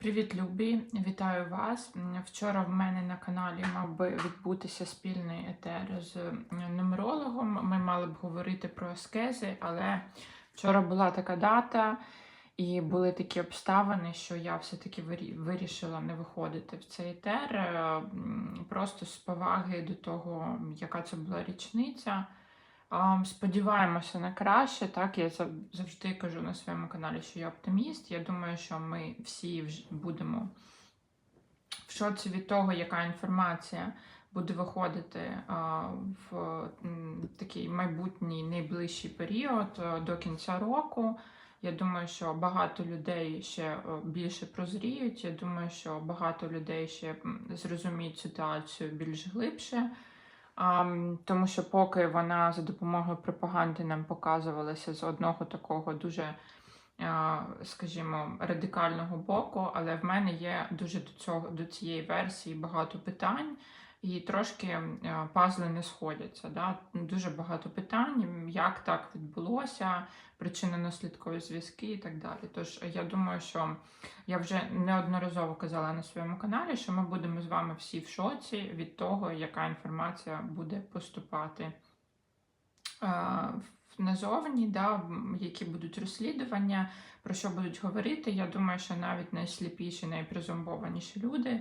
Привіт, любі! Вітаю вас. Вчора в мене на каналі мав би відбутися спільний етер з нумерологом. Ми мали б говорити про аскези, але вчора була така дата, і були такі обставини, що я все-таки вирі- вирішила не виходити в цей етер. Просто з поваги до того, яка це була річниця. Сподіваємося на краще. Так, я завжди кажу на своєму каналі, що я оптиміст. Я думаю, що ми всі будемо в шоці від того, яка інформація буде виходити в такий майбутній найближчий період до кінця року. Я думаю, що багато людей ще е, більше прозріють. Я думаю, що багато людей ще зрозуміють ситуацію більш глибше. Тому що поки вона за допомогою пропаганди нам показувалася з одного такого дуже, скажімо, радикального боку, але в мене є дуже до цього до цієї версії багато питань, і трошки е, пазли не сходяться. Да? Дуже багато питань, як так відбулося, причинно-наслідкові зв'язки і так далі. Тож я думаю, що я вже неодноразово казала на своєму каналі, що ми будемо з вами всі в шоці від того, яка інформація буде поступати е, назовні, да, які будуть розслідування, про що будуть говорити. Я думаю, що навіть найсліпіші, найпризумбованіші люди.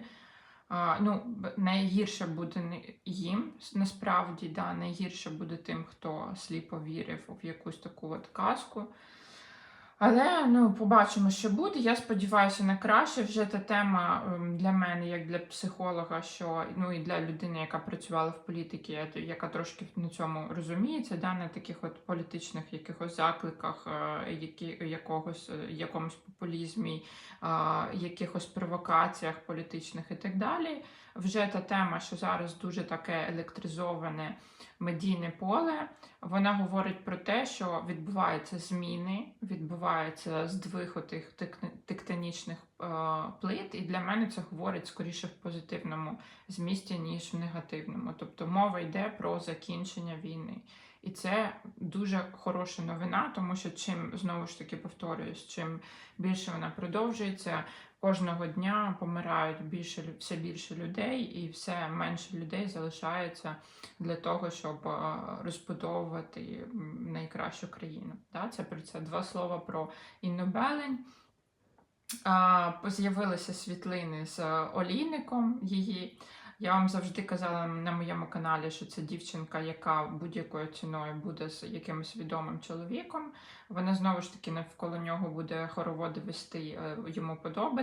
Ну, найгірше буде їм насправді, да, найгірше буде тим, хто сліпо вірив в якусь таку от казку. Але ну, побачимо, що буде. Я сподіваюся на краще. Вже та тема ем, для мене, як для психолога, що ну і для людини, яка працювала в політиці, яка трошки на цьому розуміється, да, на таких от політичних якихось закликах, е, які, якогось, е, якомусь популізмі, е, якихось провокаціях політичних і так далі. Вже та тема, що зараз дуже таке електризоване медійне поле. Вона говорить про те, що відбуваються зміни, відбувається здвиг тих тектонічних е, плит, і для мене це говорить скоріше в позитивному змісті, ніж в негативному. Тобто мова йде про закінчення війни. І це дуже хороша новина, тому що чим знову ж таки повторююсь, чим більше вона продовжується, кожного дня помирають більше все більше людей, і все менше людей залишається для того, щоб е, розбудовувати найкращу країну. Це про це два слова про Інну Белень. З'явилися світлини з е, олійником її. Я вам завжди казала на моєму каналі, що це дівчинка, яка будь-якою ціною буде з якимось відомим чоловіком. Вона знову ж таки навколо нього буде хороводи вести, е, йому подобається.